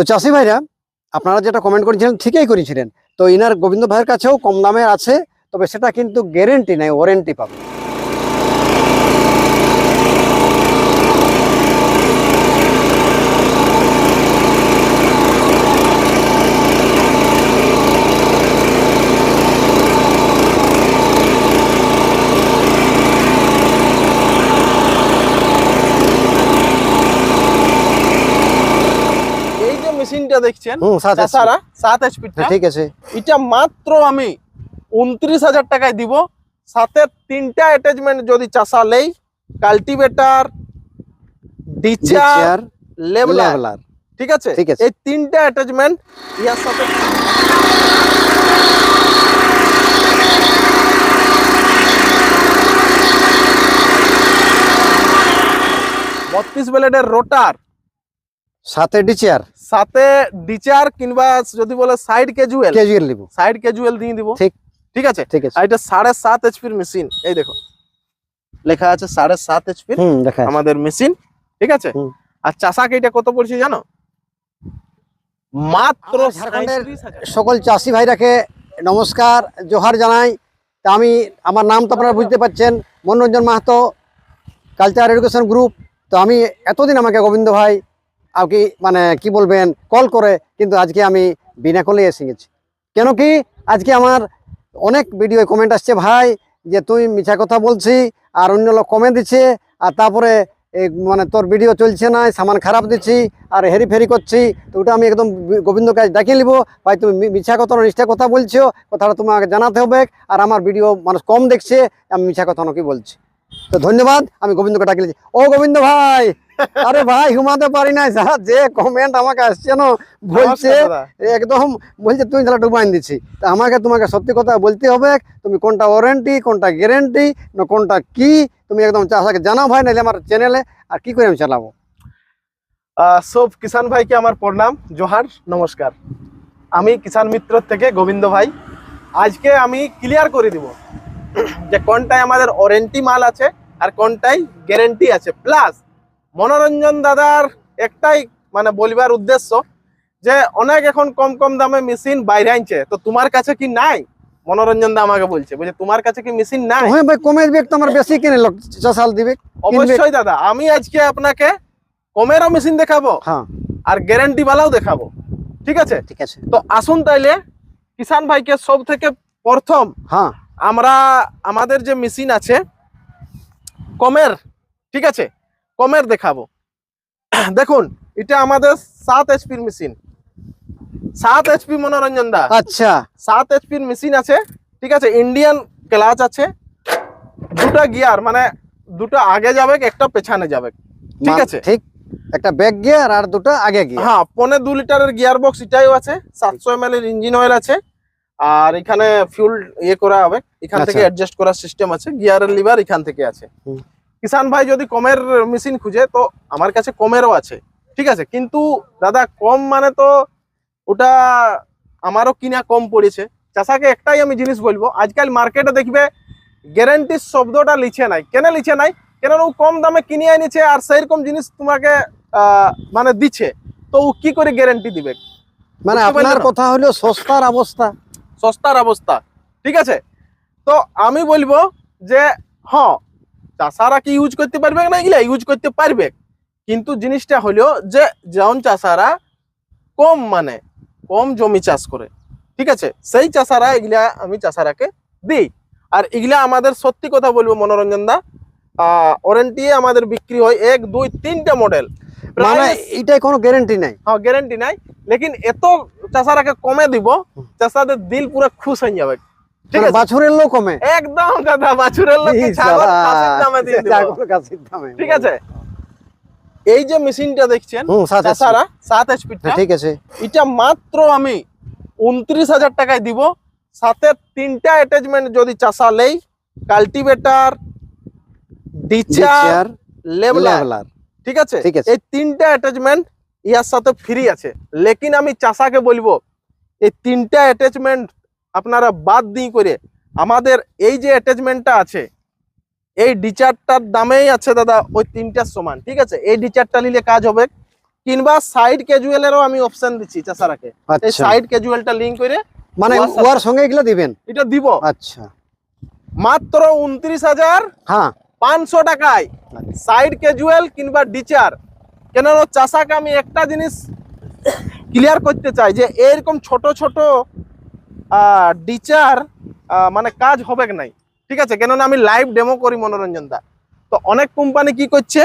তো চাষি ভাইরা, আপনারা যেটা কমেন্ট করেছিলেন ঠিকই করেছিলেন। তো ইনার গোবিন্দ ভাইয়ের কাছেও কম দামে আছে, তবে সেটা কিন্তু গ্যারেন্টি নাই ওয়ারেন্টি পাবে এই যে মেশিনটা দেখছেন? সাত আছে। চাষারা সাত এইচপি হ্যাঁ, ঠিক আছে। এটা মাত্র আমি উনত্রিশ হাজার টাকায় দিব। সাথে তিনটা অ্যাটাচমেন্ট যদি চাষা লেই কাল্টিভেটার ডিচার লেভেলার ঠিক আছে? ঠিক আছে। এই তিনটা অ্যাটাচমেন্ট ইয়ার সাথে বত্রিশ ব্লেডের রোটার সাথে ডি চেয়ার সাথে ডিচার কিংবা যদি বলে সাইড ক্যাজুয়াল কেজুয়াল নিব। সাইড ক্যাজুয়াল দিয়ে দিব। ঠিক। ঠিক আছে? ঠিক আছে। এটা সাড়ে সাত এইচপির মেশিন এই দেখো। লেখা আছে সাড়ে সাত এইচপির হুম দেখা আমাদের মেশিন ঠিক আছে। আর চাষাকে এটা কত পড়ছে জানো? মাত্র ঝাড়খণ্ডের সকল চাষি ভাইরাকে নমস্কার জোহার জানাই। তা আমি আমার নাম তো আপনারা বুঝতে পারছেন। Manoranjan Mahato culture education group. তো আমি এতদিন আমাকে গোবিন্দ ভাই কি মানে কি বলবেন কল করে কিন্তু আজকে আমি বিনা কলে এসে গেছি। কেন কি আজকে আমার অনেক ভিডিও কমেন্ট আসছে, ভাই, যে তুই মিছা কথা বলছি আর অন্য লোক কমে দিচ্ছে আর তারপরে মানে তোর ভিডিও চলছে না সামান খারাপ দিচ্ছি আর হেরি ফেরি করছি, তো ওটা আমি একদম গোবিন্দ কাছে ডাকিয়ে নিবো। ভাই, তুমি মিছা কথা নিষ্ঠা কথা বলছো, কথাটা তোমাকে জানাতে হবে আর আমার ভিডিও মানুষ কম দেখছে, আমি মিছা কথা নাকি বলছি। তো ধন্যবাদ, আমি গোবিন্দকে ডাকিয়ে নিয়েছি। ও গোবিন্দ ভাই আরে ভাই ঘুমাতে পারি না যা যে কমেন্ট আমাকে আসছে না বলছে একদম বলছে তুই তাহলে ডুবাইন দিচ্ছি তা আমাকে তোমাকে সত্যি কথা বলতে হবে তুমি কোনটা ওয়ারেন্টি কোনটা গ্যারেন্টি না কোনটা কি তুমি একদম চাষাকে জানাও ভাই নাহলে আমার চ্যানেলে আর কি করে আমি চালাবো? সব কিষান ভাইকে আমার প্রণাম জোহার নমস্কার। আমি কিষান মিত্র থেকে গোবিন্দ ভাই। আজকে আমি ক্লিয়ার করে দিব যে কোনটায় আমাদের ওয়ারেন্টি মাল আছে আর কোনটাই গ্যারেন্টি আছে। প্লাস মনোরঞ্জন দাদার একটাই মানে বলিবার উদ্দেশ্য যে অনেক এখন কম কম দামে মেশিন বাইরে আনছে। তো তোমার কাছে কি নাই? মনোরঞ্জন দা আমাকে বলছে। বলছে তোমার কাছে কি মেশিন নাই? হ্যাঁ ভাই কমে দিবে তোমার বেশি কিনে লোক চাষাল দিবে অবশ্যই দাদা আমি আজকে আপনাকে কমেরও মেশিন দেখাবো হ্যাঁ। আর গ্যারান্টি বালাও দেখাবো। ঠিক আছে? ঠিক আছে। তো আসুন তাইলে কিষান ভাইকে সব থেকে প্রথম হ্যাঁ। আমরা আমাদের যে মেশিন আছে কমের ঠিক আছে? কমের দেখাবো। দেখুন এটা আমাদের সাত এইচপির মেশিন সাত এইচপি মনোরঞ্জন দা। আচ্ছা। সাত এইচপির মেশিন আছে ঠিক আছে? ইন্ডিয়ান ক্লাচ আছে। দুটা গিয়ার মানে দুটো আগে যাবে একটা পেছনে যাবে ঠিক আছে? ঠিক। একটা ব্যাক গিয়ার আর দুটো আগে গিয়ার হ্যাঁ পনে দু লিটারের গিয়ার বক্স এটাও আছে সাতশো এম এর ইঞ্জিন অয়েল আছে। আর এখানে ফিউল ইয়ে করা হবে এখান থেকে আচ্ছা। অ্যাডজাস্ট করার সিস্টেম আছে গিয়ারের লিভার এখান থেকে আছে। কিষান ভাই যদি কমের মেশিন খুঁজে তো আমার কাছে কমেরও আছে। ঠিক আছে? কিন্তু দাদা কম মানে তো ওটা আমারও কিনা কম পড়েছে। চাষাকে একটাই আমি জিনিস বলব আজকাল মার্কেটে দেখবে গ্যারান্টির শব্দটা লিখে নাই। কেন লিখে নাই? কেন ও কম দামে কিনে এনেছে আর সেইরকম জিনিস তোমাকে আহ, মানে দিচ্ছে তো ও কি করে গ্যারেন্টি দিবে? মানে আপনার কথা হলো সস্তার অবস্থা। সস্তার অবস্থা। ঠিক আছে? তো আমি বলব যে হ্যাঁ চাষারা কি ইউজ করতে পারবে না এগুলা ইউজ করতে পারবে? কিন্তু জিনিসটা হলো যে যেমন চাষারা কম মানে কম জমি চাষ করে ঠিক আছে? সেই চাষারা এগুলা আমি চাষারাকে দিই। আর এগুলা আমাদের সত্যি কথা বলব মনোরঞ্জন দা আমাদের বিক্রি হয় এক দুই তিনটা মডেল মানে এটাই কোনো গ্যারেন্টি নাই। হ্যাঁ গ্যারান্টি নাই। লেকিন এত চাষারাকে কমে দিব চাষাদের দিল পুরো খুশ হয়ে যাবে। বাছুরের লোক কমে একদম দাদা বাছুরের ছাগল দামে দিয়ে ছাগল দামে। ঠিক আছে। এই যে মেশিনটা দেখছেন হুম সাত আছে। চাষারা এইচপি হ্যাঁ, ঠিক আছে। এটা মাত্র আমি উনত্রিশ হাজার টাকায় দিব। সাথে তিনটা অ্যাটাচমেন্ট যদি চাষা লেই কাল্টিভেটার ডিচার লেভেলার লেভেলার ঠিক আছে? ঠিক আছে। এই তিনটা অ্যাটাচমেন্ট ইয়ার সাথে ফ্রি আছে। লেকিন আমি চাষাকে বলব এই তিনটা অ্যাটাচমেন্ট আপনারা বাদ দিয়ে করে আমাদের এই যে অ্যাটাচমেন্টটা আছে এই ডিচারটার দামেই আছে দাদা ওই তিনটার সমান ঠিক আছে? এই ডিচারটা নিলে কাজ হবে কিংবা সাইড ক্যাজুয়ালেরও আমি অপশন দিচ্ছি চাষারাকে। এই আচ্ছা। সাইড ক্যাজুয়ালটা লিঙ্ক করে মানে ওয়ার সঙ্গে এগুলো দিবেন? এটা দিব। আচ্ছা। মাত্র উনত্রিশ হাজার হ্যাঁ। পাঁচশো টাকায় সাইড ক্যাজুয়াল কিংবা ডিচার কেন চাষাকে আমি একটা জিনিস ক্লিয়ার করতে চাই যে এরকম ছোট ছোট ডিচার মানে কাজ হবে নাই? ঠিক আছে? কেননা আমি লাইভ ডেমো করি মনোরঞ্জন দা তো অনেক কোম্পানি কি করছে?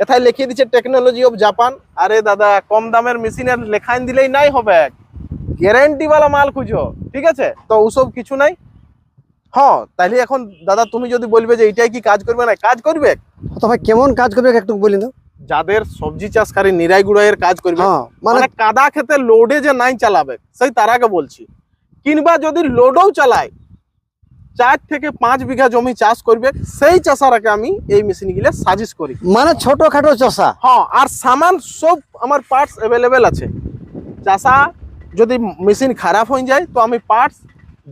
এথায় লিখিয়ে দিচ্ছে টেকনোলজি অফ জাপান আরে দাদা কম দামের মেশিনের লেখাইন দিলেই নাই হবে গ্যারেন্টি वाला মাল খুঁজো। ঠিক আছে? তো ওসব কিছু নাই। হ্যাঁ তাহলে এখন দাদা তুমি যদি বলবে যে এটাই কি কাজ করবে না কাজ করবে? তবে কেমন কাজ করবে একটু বলি না যাদের সবজি চাষকারী নিরাই গুড়াইয়ের কাজ করবে। হ্যাঁ মানে মানে কাদা খেতে লোডে যে নাই চালাবে সেই তারাকে বলছি। কিংবা যদি লোডও চালায় চার থেকে পাঁচ বিঘা জমি চাষ করবে সেই চাষারাকে আমি এই মেশিনগুলো সাজেস্ট করি। মানে ছোটখাটো চষা? হ্যাঁ আর সামান সব আমার পার্টস অ্যাভেলেবেল আছে। চাষা যদি মেশিন খারাপ হয়ে যায় তো আমি পার্টস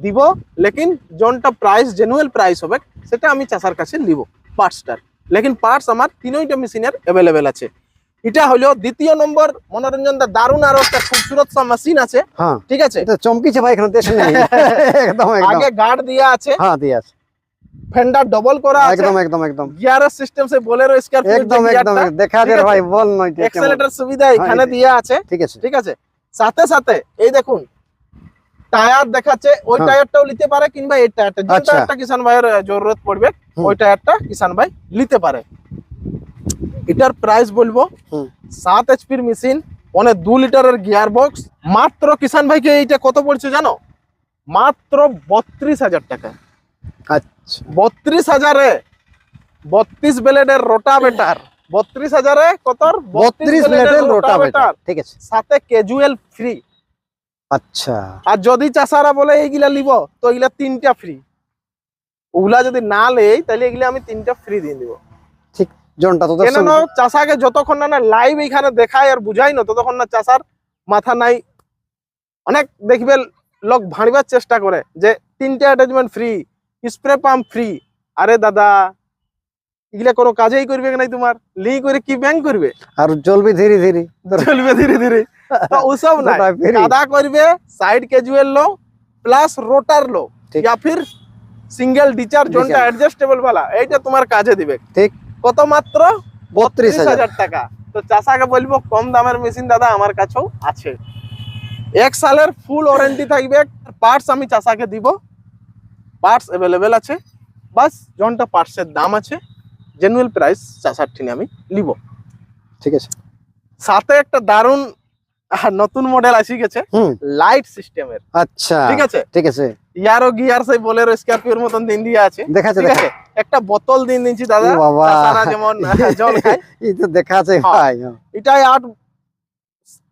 দিব লেকিন যোনটা প্রাইস জেনুয়েল প্রাইস হবে সেটা আমি চাষার কাছে নিব পার্টসটার লেকিন পার্টস আমার তিনইটা মেশিনের অ্যাভেলেবেল আছে। এটা হলো দ্বিতীয় নম্বর। মনোরঞ্জন দা দারুণ আরও একটা খুবসুরত সা মেশিন আছে। হ্যাঁ। ঠিক আছে? এটা চমকিছে ভাই এখানে দেশে নেই। একদম একদম। আগে গার্ড দিয়া আছে। হ্যাঁ দিয়ে আছে। ফেন্ডার ডবল করা আছে। একদম একদম একদম। গিয়ারের সিস্টেম সে বোলেরো স্করপিও একদম একদম। দেখা যায় ভাই বল নয়। এক্সেলেটর সুবিধা এখানে হ্যাঁ, দিয়া আছে। ঠিক আছে। ঠিক আছে? সাথে সাথে এই দেখুন টায়ার দেখাচ্ছে। ওই হ্যাঁ। টায়ারটাও নিতে পারে কিংবা এই টায়ারটা যে আচ্ছা। টায়ারটা কিষান ভাইয়ের জরুরত পড়বে ওই টায়ারটা কিষান ভাই নিতে পারে। এটার প্রাইস বলব। সাত এইচপির মেশিন অনেক দু লিটারের গিয়ার বক্স মাত্র কিষান ভাইকে এইটা কত পড়ছে জানো? মাত্র বত্রিশ হাজার টাকা। আচ্ছা। বত্রিশ হাজারে বত্রিশ ব্লেডের রোটাভেটার বত্রিশ হাজারে কত? বত্রিশ মিনিটের রোটা ঠিক আছে। সাথে ক্যাজুয়াল ফ্রি আচ্ছা। আর যদি চাষারা বলে এইগুলা নিব তো এগুলা তিনটা ফ্রি ওগুলা যদি না লেই তাহলে এগুলা আমি তিনটা ফ্রি দিয়ে দিব। জোনটা তো কেন চাষাকে যতক্ষণ না লাইভ এখানে দেখায় আর বুঝাই না ততক্ষণ না চাষার মাথা নাই। অনেক দেখবে লোক ভাঁড়বার চেষ্টা করে যে তিনটে attachment free spray pump free আরে দাদা এগুলা কোনো কাজেই করবে নাই তোমার লি করে কি ব্যাং করবে? আর চলবে ধীরে ধীরে। চলবে ধীরে ধীরে। ওসব না কাদা করবে সাইড ক্যাজুয়াল লো প্লাস রোটার লো। ইয়া ফির সিঙ্গেল ডিচার জোনটা অ্যাডজাস্টেবল বালা এইটা তোমার কাজে দিবে। ঠিক। কত মাত্র বত্রিশ হাজার টাকা। তো চাষাকে বলব কম দামের মেশিন দাদা আমার কাছেও আছে। এক সালের ফুল ওয়ারেন্টি থাকবে পার্টস আমি চাষাকে দিব। পার্টস অ্যাভেলেবেল আছে। বাস যোনটা পার্টসের দাম আছে। জেনুয়েল প্রাইস চাষার ঠিনে আমি নিব। ঠিক আছে। সাথে একটা দারুণ নতুন মডেল আসি গেছে। লাইট সিস্টেমের আচ্ছা ঠিক আছে? ঠিক আছে। ইয়ারও গিয়ার সেই বলেরো স্করপিওর মতন দিন দিয়ে আছে। ঠিক দেখা আছে? একটা বোতল দিন দিচ্ছি দাদা। চাষারা যেমন জল খায় এই তো দেখা আছে হ্যাঁ। ভাই। এটাই আট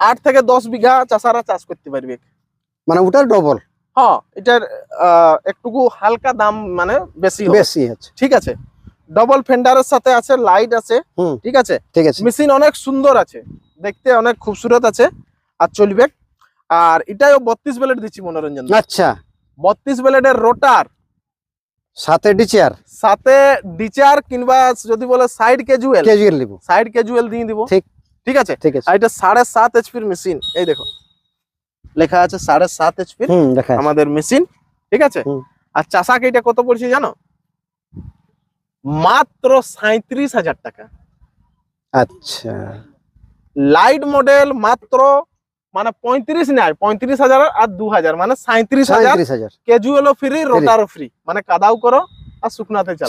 আট থেকে দশ বিঘা চাষারা চাষ করতে পারবে। মানে ওটার ডবল হ্যাঁ এটার একটুকু হালকা দাম মানে বেশি বেশি আছে ঠিক আছে? ডবল ফেন্ডারের সাথে আছে লাইট আছে। ঠিক আছে? ঠিক আছে। মেশিন অনেক সুন্দর আছে। দেখতে অনেক খুবসুরত আছে আর চলবে। আর এটাও বত্রিশ ব্লেড দিচ্ছি মনোরঞ্জন। আচ্ছা। বত্রিশ ব্লেডের রোটার। সাথে ডিচার? সাথে ডিচার কিংবা যদি বলে সাইড ক্যাজুয়াল ক্যাজুয়াল নিব। সাইড ক্যাজুয়াল দিয়ে দিব। ঠিক। ঠিক আছে? ঠিক আছে। এটা সাড়ে সাত এইচপির মেশিন। এই দেখো। লেখা আছে সাড়ে সাত এইচপির আমাদের মেশিন। ঠিক আছে। আর চাষাকে এটা কত পড়ছে জানো? মাত্র সাঁত্রিশ হাজার টাকা। আচ্ছা। লাইট মডেল মাত্র মানে পঁয়ত্রিশ নেয় পঁয়ত্রিশ হাজার আর দু হাজার মানে সাঁত্রিশ হাজার ক্যাজুয়ালও ফ্রি রোটারও ফ্রি মানে কাদাও করো আর শুকনাতে চালো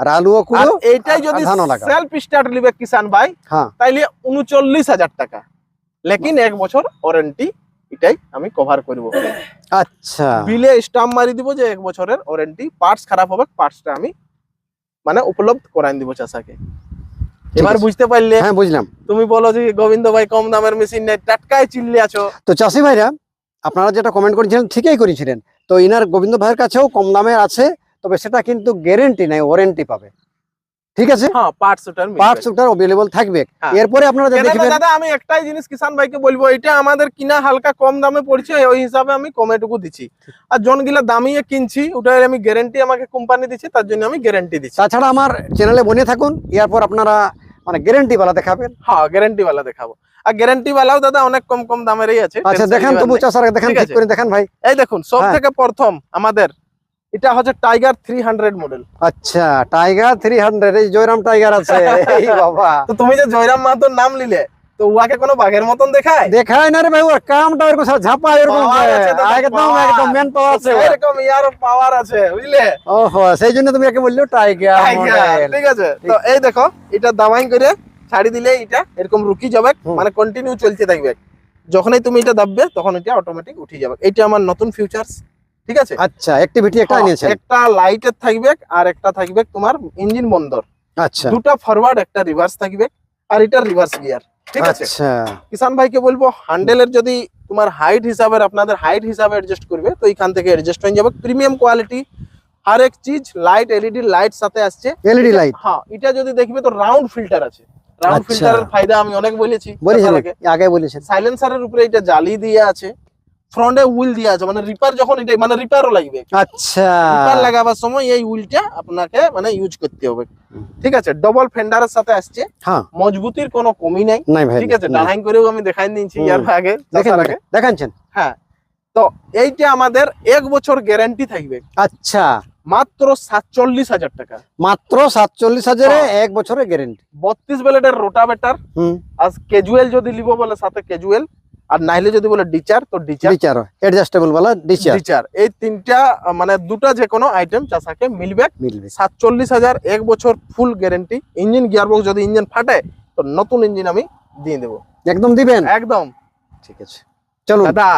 আর আলুও কুড়ো এইটাই যদি। সেলফ স্টার্ট নিবে কিষান ভাই হ্যাঁ। তাইলে উনচল্লিশ হাজার টাকা। লেকিন এক বছর ওয়ারেন্টি এটাই আমি কভার করব। আচ্ছা। বিলে স্টাম্প মারি দিব যে এক বছরের ওয়ারেন্টি পার্টস খারাপ হবে পার্টসটা আমি মানে উপলব্ধ করাই দিব চাষাকে। এবার বুঝতে পারলে হ্যাঁ বুঝলাম। তুমি বলো যে গোবিন্দ ভাই কম দামের মেশিন নেই টাটকায় চিল্লে আছো। তো চাষি ভাইরা আপনারা যেটা কমেন্ট করেছিলেন ঠিকই করেছিলেন। তো ইনার গোবিন্দ ভাইয়ের কাছেও কম দামে আছে তবে সেটা কিন্তু গ্যারেন্টি নাই ওয়ারেন্টি পাবে। ঠিক আছে? হ্যাঁ পার্টস ওটার পার্টস ওটার অ্যাভেলেবল থাকবে। হ্যাঁ। এরপরে আপনারা যে দেখবেন দাদা আমি একটাই জিনিস কিষান ভাইকে বলব এটা আমাদের কিনা হালকা কম দামে পড়ছে ওই হিসাবে আমি কমেটুকু দিচ্ছি। আর জনগুলা দামিয়ে কিনছি ওটার আমি গ্যারেন্টি আমাকে কোম্পানি দিচ্ছে তার জন্য আমি গ্যারেন্টি দিচ্ছি। তাছাড়া আমার চ্যানেলে বনে থাকুন এরপর আপনারা মানে গ্যারান্টি वाला দেখাবেন? হ্যাঁ গ্যারান্টি वाला দেখাবো। আর গ্যারান্টি वालाও দাদা অনেক কম কম দামেরই আছে। আচ্ছা দেখেন তো মুচা স্যার দেখেন ঠিক করে দেখেন ভাই। এই দেখুন সব হ্যাঁ। থেকে প্রথম আমাদের এটা হচ্ছে টাইগার 300 মডেল আচ্ছা টাইগার 300 এই জয়রাম টাইগার আছে এই বাবা। তো তুমি যে জয়রাম মাহাতোর নাম নিলে তো উহাকে কোনো বাঘের মতন দেখায়? দেখায় না রে ভাই ওর কামটা এরকম সব ঝাপা এরকম একদম একদম মেন পাওয়ার আছে এরকম ইয়ার পাওয়ার আছে বুঝলে? ওহো সেই জন্য তুমি একে বলল টাইগার ঠিক আছে। তো এই দেখো এটা দামাইন করে ছাড়ি দিলে এটা এরকম রুকি যাবে মানে কন্টিনিউ চলতে থাকবে। যখনই তুমি এটা দাববে তখন এটা অটোমেটিক উঠে যাবে। এটা আমার নতুন ফিউচার্স ঠিক আছে? আচ্ছা অ্যাক্টিভিটি একটা হ্যাঁ, নিয়েছেন। একটা লাইটের থাকবে আর একটা থাকবে তোমার ইঞ্জিন বন্দর। আচ্ছা। দুটা ফরওয়ার্ড একটা রিভার্স থাকবে আর এটা রিভার্স গিয়ার ঠিক আছে? আচ্ছা। কিষান ভাইকে বলব হ্যান্ডেলের যদি তোমার হাইট হিসাবে আপনাদের হাইট হিসাবে অ্যাডজাস্ট করবে তো এখান থেকে অ্যাডজাস্ট হয়ে যাবে। প্রিমিয়াম কোয়ালিটি আর এক চিজ লাইট এলইডি লাইট সাথে আসছে। এলইডি লাইট হ্যাঁ এটা যদি দেখবে তো রাউন্ড ফিল্টার আছে। রাউন্ড আচ্ছা। ফিল্টারের ফায়দা আমি অনেক বলেছি। আগে। বলেছেন। সাইলেন্সারের উপরে এটা জালি দিয়ে আছে। ফ্রন্টে হুইল দিয়ে আছে। মানে রিপার যখন এটা মানে রিপারও লাগবে। আচ্ছা। রিপার লাগাবার সময় এই হুইলটা আপনাকে মানে ইউজ করতে হবে। ঠিক আছে? ডবল ফেন্ডারের সাথে আসছে। হ্যাঁ। মজবুতির কোনো কমি নাই। নাই ভাই ঠিক আছে? নাই। করেও আমি দেখাই দিচ্ছি ইয়ার আগে দেখেন দেখাচ্ছেন হ্যাঁ। তো এইটা আমাদের এক বছর গ্যারান্টি থাকবে। আচ্ছা। মাত্র সাতচল্লিশ হাজার টাকা। মাত্র সাতচল্লিশ হাজারে হ্যাঁ। এক বছরের গ্যারেন্টি বত্রিশ বেলেটের রোটাভেটার আর ক্যাজুয়াল যদি লিবো বলে সাথে ক্যাজুয়াল আর নাইলে যদি বলে ডিচার তো ডিচার। ডিচার অ্যাডজাস্টেবল বালা ডিচার। ডিচার। এই তিনটা মানে দুটা যে কোনো আইটেম চাষাকে মিলবে। মিলবে। সাতচল্লিশ হাজার এক বছর ফুল গ্যারেন্টি ইঞ্জিন গিয়ারবক্স যদি ইঞ্জিন ফাটে তো নতুন ইঞ্জিন আমি দিয়ে দেবো। একদম দিবেন? একদম। ঠিক আছে। চলুন। দাদা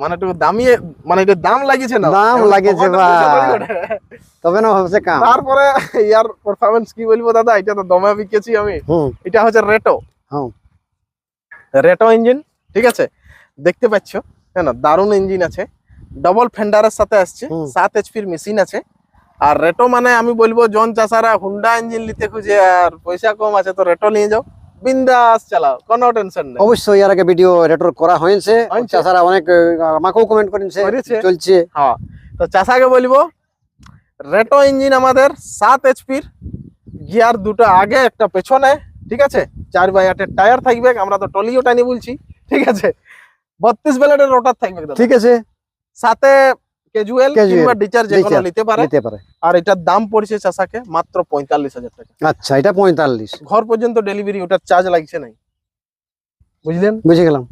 মানে একটু দামিয়ে মানে এটা দাম লাগিয়েছে না? দাম লাগিয়েছে ভাই। তবে না হচ্ছে কাম। তারপরে ইয়ার পারফরমেন্স কি বলব দাদা? এটা তো দমে বিকেছি আমি। এটা হচ্ছে রেটো হ্যাঁ। রেটো ইঞ্জিন ঠিক আছে? দেখতে পাচ্ছ? হ্যাঁ না দারুণ ইঞ্জিন আছে। ডবল ফেন্ডারের সাথে আসছে। সাত এইচপির মেশিন আছে। আর রেটো মানে আমি বলব জন চাষারা হুন্ডা ইঞ্জিন নিতে খুঁজে আর পয়সা কম আছে তো রেটো নিয়ে যাও। বিন্দাস চালাও কোনো টেনশন নেই। অবশ্যই এর আগে ভিডিও রেটর করা হয়েছে। চাষারা অনেক আমাকেও কমেন্ট করেছে। চলছে। হ্যাঁ। তো চাষাকে বলব রেটো ইঞ্জিন আমাদের সাত এইচপির গিয়ার দুটো আগে একটা পেছনে ঠিক আছে? চার বাই আটের টায়ার থাকবে আমরা তো টলিও টানি বলছি। ঠিক আছে? বত্রিশ বেলেটের রোটার থাকবে। ঠিক আছে। সাথে ক্যাজুয়াল কিংবা ডিচার যে কোনো নিতে পারে। নিতে পারে। আর এটার দাম পড়ছে চাষাকে মাত্র পঁয়তাল্লিশ হাজার টাকা। আচ্ছা এটা পঁয়তাল্লিশ। ঘর পর্যন্ত ডেলিভারি ওটার চার্জ লাগছে নাই। বুঝলেন? বুঝে গেলাম।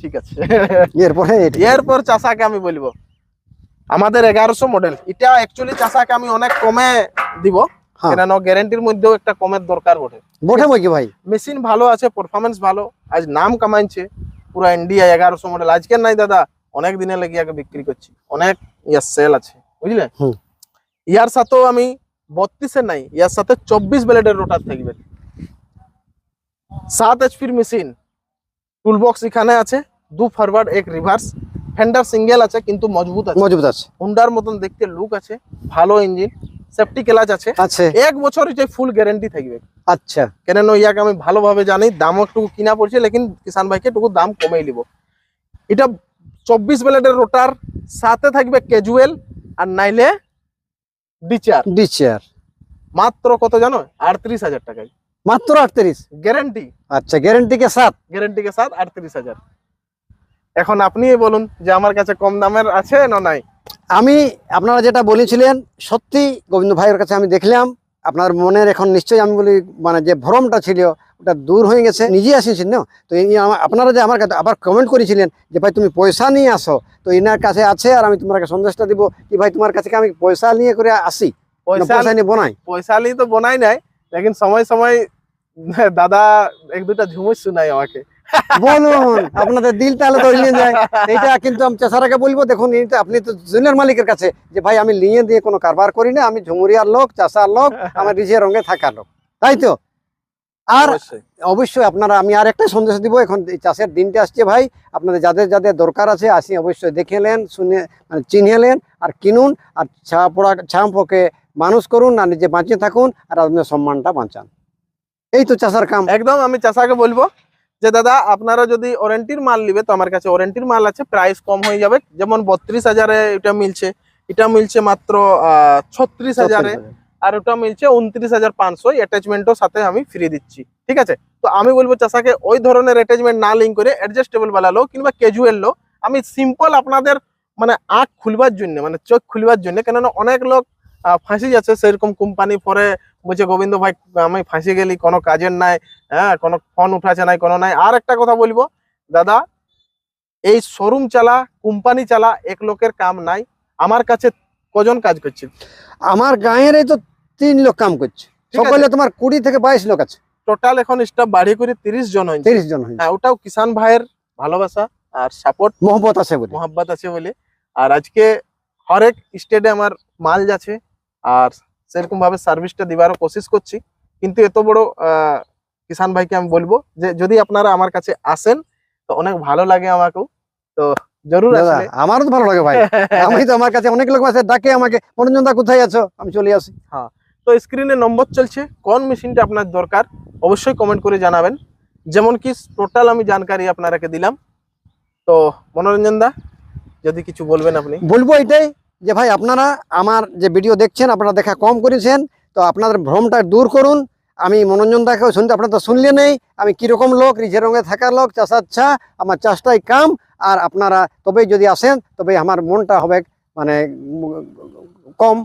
ঠিক আছে। এরপরে। এরপর চাষাকে আমি বলব। আমাদের এগারোশো মডেল এটা অ্যাকচুয়ালি চাষাকে আমি অনেক কমে দিব। কেন গ্যারেন্টির মধ্যেও একটা কমের দরকার বটে। বটে বই কি ভাই? মেশিন ভালো আছে পারফরমেন্স ভালো আজ নাম কামাইছে পুরো ইন্ডিয়া এগারোশো মডেল আজকের নাই দাদা অনেক দিনে লেগে আগে বিক্রি করছি। অনেক ইয়ার সেল আছে বুঝলে। ইয়ার সাথেও আমি বত্রিশের নাই ইয়ার সাথে চব্বিশ ব্লেডের রোটার থাকবে। সাত এইচপির মেশিন টুলবক্স এখানে আছে দু ফরওয়ার্ড এক রিভার্স ফেন্ডার সিঙ্গেল আছে কিন্তু মজবুত আছে। মজবুত আছে। হুন্ডার মতন দেখতে লুক আছে ভালো ইঞ্জিন সেফটি ক্লাচ আছে। আছে। এক বছর যে ফুল গ্যারেন্টি থাকবে। আচ্ছা। কেন ইয়াকে আমি ভালোভাবে জানি দামও একটু কিনা পড়ছে লেকিন কিষান ভাইকে একটু দাম কমেই নিব। এটা চব্বিশ ব্লেডের রোটার সাথে থাকবে ক্যাজুয়াল আর নাইলে ডিচার ডিচার মাত্র কত জানো? আটত্রিশ হাজার টাকায়। মাত্র আটত্রিশ? গ্যারেন্টি আচ্ছা গ্যারেন্টি কে সাথ গ্যারেন্টি কে সাথ আটত্রিশ হাজার। এখন আপনি বলুন যে আমার কাছে কম দামের আছে না নাই? আমি আপনারা যেটা বলেছিলেন সত্যি গোবিন্দ ভাইয়ের কাছে আমি দেখলাম। আপনার মনের এখন নিশ্চয়ই আমি বলি মানে যে ভ্রমটা ছিল ওটা দূর হয়ে গেছে নিজে আসিয়েছেন না? তো আপনারা যে আমার কাছে আবার কমেন্ট করেছিলেন যে ভাই তুমি পয়সা নিয়ে আসো। তো ইনার কাছে আছে আর আমি তোমাকে সন্দেশটা দিব কি ভাই তোমার কাছে আমি পয়সা নিয়ে করে আসি? পয়সা পয়সা নিয়ে বনাই। পয়সা নিয়ে তো বনাই নাই লেকিন সময় সময় দাদা এক দুটা ঝুমুর শুনাই আমাকে। বলুন আপনাদের দিল তাহলে তো নিয়ে যায়। এইটা কিন্তু আমি চাষারাকে বলব দেখুন আপনি তো জুনিয়র মালিকের কাছে যে ভাই আমি নিয়ে দিয়ে কোনো কারবার করি না আমি ঝুমুরিয়ার লোক চাষার লোক আমার নিজের রঙে থাকার লোক। তাই তো? আর অবশ্যই। অবশ্যই আপনারা আমি আর একটা সন্দেশ দিব এখন চাষের দিনটা আসছে ভাই। আপনাদের যাদের যাদের দরকার আছে আসি অবশ্যই দেখে নেন শুনে মানে চিনে নেন আর কিনুন আর ছা পড়া ছাম্পকে মানুষ করুন আর নিজে বাঁচিয়ে থাকুন আর আপনার সম্মানটা বাঁচান। এই তো চাষার কাম। একদম আমি চাষাকে বলব যে দাদা আপনারা যদি ওয়ারেন্টির মাল নিবে তো আমার কাছে ওয়ারেন্টির মাল আছে প্রাইস কম হয়ে যাবে। যেমন বত্রিশ হাজারে এটা মিলছে এটা মিলছে মাত্র ছত্রিশ হাজারে আর ওটা মিলছে উনত্রিশ হাজার পাঁচশো অ্যাটাচমেন্টও সাথে আমি ফ্রি দিচ্ছি ঠিক আছে? তো আমি বলব চাষাকে ওই ধরনের অ্যাটাচমেন্ট না লিঙ্ক করে অ্যাডজাস্টেবল বালা লো কিংবা ক্যাজুয়াল লো আমি সিম্পল আপনাদের মানে আঁখ খুলবার জন্য মানে চোখ খুলবার জন্য কেননা অনেক লোক ফাঁসি যাচ্ছে সেরকম কোম্পানি পরে বলছে গোবিন্দ ভাই আমি ফাঁসি গেলি কোনো কাজের নাই হ্যাঁ কোনো ফোন উঠাছে নাই কোনো নাই। আর একটা কথা বলব দাদা এই শোরুম চালা কোম্পানি চালা এক লোকের কাম নাই। আমার কাছে কজন কাজ করছে? আমার গাঁয়ের এই তো তিন লোক কাম করছে। সকলে তোমার কুড়ি থেকে বাইশ লোক আছে। টোটাল এখন স্টাফ বাড়িয়ে করে তিরিশ জন হয়েছে। তিরিশ জন হয়েছে। হ্যাঁ ওটাও কিষান ভাইয়ের ভালোবাসা আর সাপোর্ট মোহব্বত আছে বলে। মোহাব্বত আছে বলে। আর আজকে হরেক স্টেটে আমার মাল যাচ্ছে। আর সেরকম ভাবে সার্ভিসটা দিবারও কোশিশ করছি। কিন্তু এত বড় কিষান ভাইকে আমি বলব যে যদি আপনারা আমার কাছে আসেন তো অনেক ভালো লাগে আমাকেও। তো জরুর আসলে। আমারও তো ভালো লাগে ভাই। আমি তো আমার কাছে অনেক লোক আছে ডাকে আমাকে মনোরঞ্জন দা কোথায় আছো? আমি চলে আসি। তো স্ক্রিনে নম্বর চলছে কোন মেশিনটা আপনার দরকার? অবশ্যই কমেন্ট করে জানাবেন। যেমন কি টোটাল আমি জানকারি আপনারাকে দিলাম। তো মনোরঞ্জন দা যদি কিছু বলবেন আপনি। বলব এটাই। যে ভাই আপনারা আমার যে ভিডিও দেখছেন, আপনারা দেখা কম করেছেন, তো আপনাদের ভ্রমটা দূর করুন। আমি মনোরঞ্জন দাকেও শুনতে, আপনারা তো শুনলে নেই, আমি কীরকম লোক রিঝে রঙে থাকার লোক, চাষ আচ্ছা আমার চাষটাই কাম, আর আপনারা তবেই যদি আসেন তবে আমার মনটা হবে মানে কম।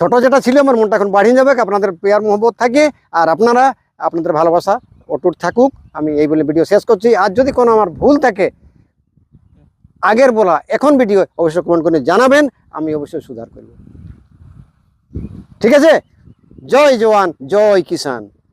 ছোট যেটা ছিল, আমার মনটা এখন বাড়িয়ে যাবে, আপনাদের পেয়ার মোহব্বত থাকে, আর আপনারা, আপনাদের ভালোবাসা অটুট থাকুক। আমি এই বলে ভিডিও শেষ করছি। আর যদি কোনো আমার ভুল থাকে আগের বলা, এখন ভিডিও অবশ্যই কমেন্ট করে জানাবেন, আমি অবশ্যই সুধার করব। ঠিক আছে? জয় জওয়ান, জয় কিষান